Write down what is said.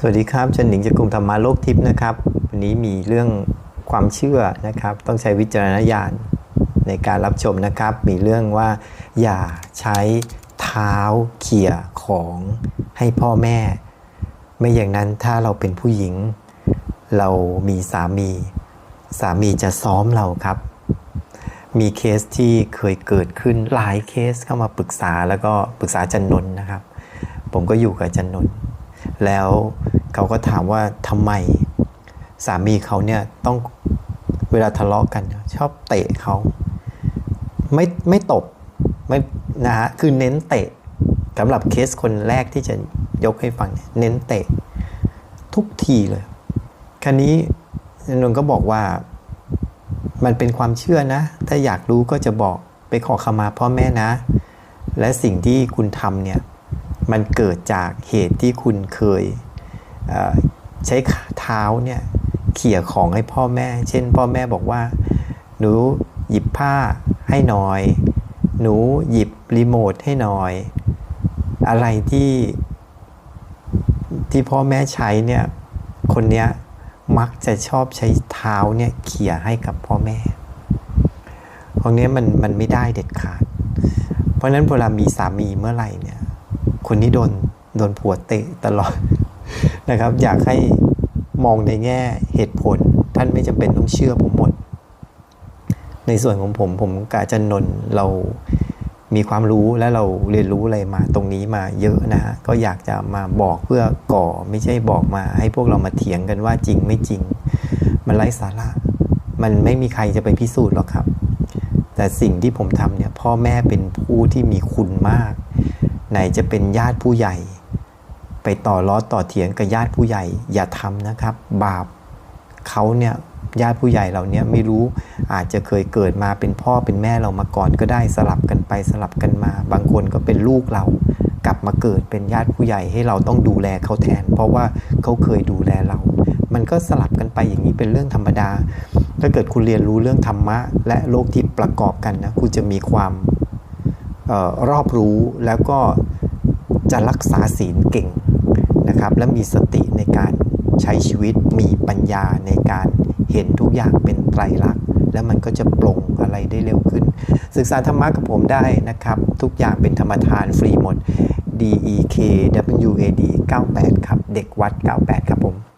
สวัสดีครับจันหนิงจากกลุ่มธรรมาโลกทิพย์นะครับ วันนี้มีเรื่องความเชื่อนะครับ ต้องใช้วิจารณญาณในการรับชมนะครับ มีเรื่องว่า อย่าใช้เท้าเขี่ยของให้พ่อแม่ ไม่อย่างนั้นถ้าเราเป็นผู้หญิง เรามีสามี สามีจะซ้อมเราครับ มีเคสที่เคยเกิดขึ้นหลายเคสเข้ามาปรึกษาแล้วก็ปรึกษาจันนนท์นะครับ ผมก็อยู่กับจันนนท์แล้ว เขาก็ถามว่าทำไมสามีเขาเนี่ยต้องเวลาทะเลาะกัน ชอบเตะเขาไม่ไม่ตบไม่นะฮะคือเน้นเตะสำหรับเคสคนแรกที่จะยกให้ฟังเนี่ยเน้นเตะทุกทีเลยคราวนี้นนท์ก็บอกว่ามันเป็นความเชื่อนะ ถ้าอยากรู้ก็จะบอกไปขอขมาพ่อแม่นะ และสิ่งที่คุณทำเนี่ย มันเกิดจากเหตุที่คุณเคย ใช้เท้าเนี่ยเขี่ยของให้พ่อแม่ เช่น พ่อแม่บอกว่า หนูหยิบผ้าให้หน่อย หนูหยิบรีโมทให้หน่อย อะไรที่ที่พ่อแม่ใช้เนี่ย คนเนี้ยมักจะชอบใช้เท้าเนี่ยเขี่ยให้กับพ่อแม่ของเนี้ยมันมันไม่ได้เด็ดขาด เพราะนั้นเวลามีสามีเมื่อไหร่เนี่ย คนที่โดนโดนผัวเตะตลอด นะครับ อยากให้มองในแง่เหตุผล ท่านไม่จำเป็นต้องเชื่อผมหมด ในส่วนของผมผมกาจันนนเรามีความรู้และเราเรียนรู้อะไรมาตรงนี้มาเยอะนะฮะก็อยากจะมาบอกเพื่อก่อไม่ใช่บอกมา ให้พวกเรามาเถียงกันว่าจริงไม่จริง มันไร้สาระ มันไม่มีใครจะไปพิสูจน์หรอกครับ แต่สิ่งที่ผมทำเนี่ยพ่อแม่เป็นผู้ที่มีคุณมาก ไหนจะเป็นญาติผู้ใหญ่ ไปต่อล้อต่อเถียงกับญาติผู้ใหญ่อย่าทำนะครับ บาปเขาเนี่ยญาติผู้ใหญ่เราเนี่ยไม่รู้อาจจะเคยเกิดมาเป็นพ่อเป็นแม่เรามาก่อนก็ได้สลับกันไปสลับกันมา บางคนก็เป็นลูกเรากลับมาเกิดเป็นญาติผู้ใหญ่ให้เราต้องดูแลเขาแทน เพราะว่าเขาเคยดูแลเรา มันก็สลับกันไปอย่างนี้เป็นเรื่องธรรมดา ถ้าเกิดคุณเรียนรู้เรื่องธรรมะ และโลกที่ประกอบกันนะคุณจะมีความออรอบรู้แล้วก็จะรักษาศีลเก่ง นะครับ และมีสติในการใช้ชีวิตมีปัญญาในการเห็นทุกอย่างเป็นไตรลักษณ์ แล้วมันก็จะปลงอะไรได้เร็วขึ้น ศึกษาธรรมะกับผมได้นะครับ ทุกอย่างเป็นธรรมทานฟรีหมด D E K W A D 98 ครับ เด็กวัด 98 ครับผม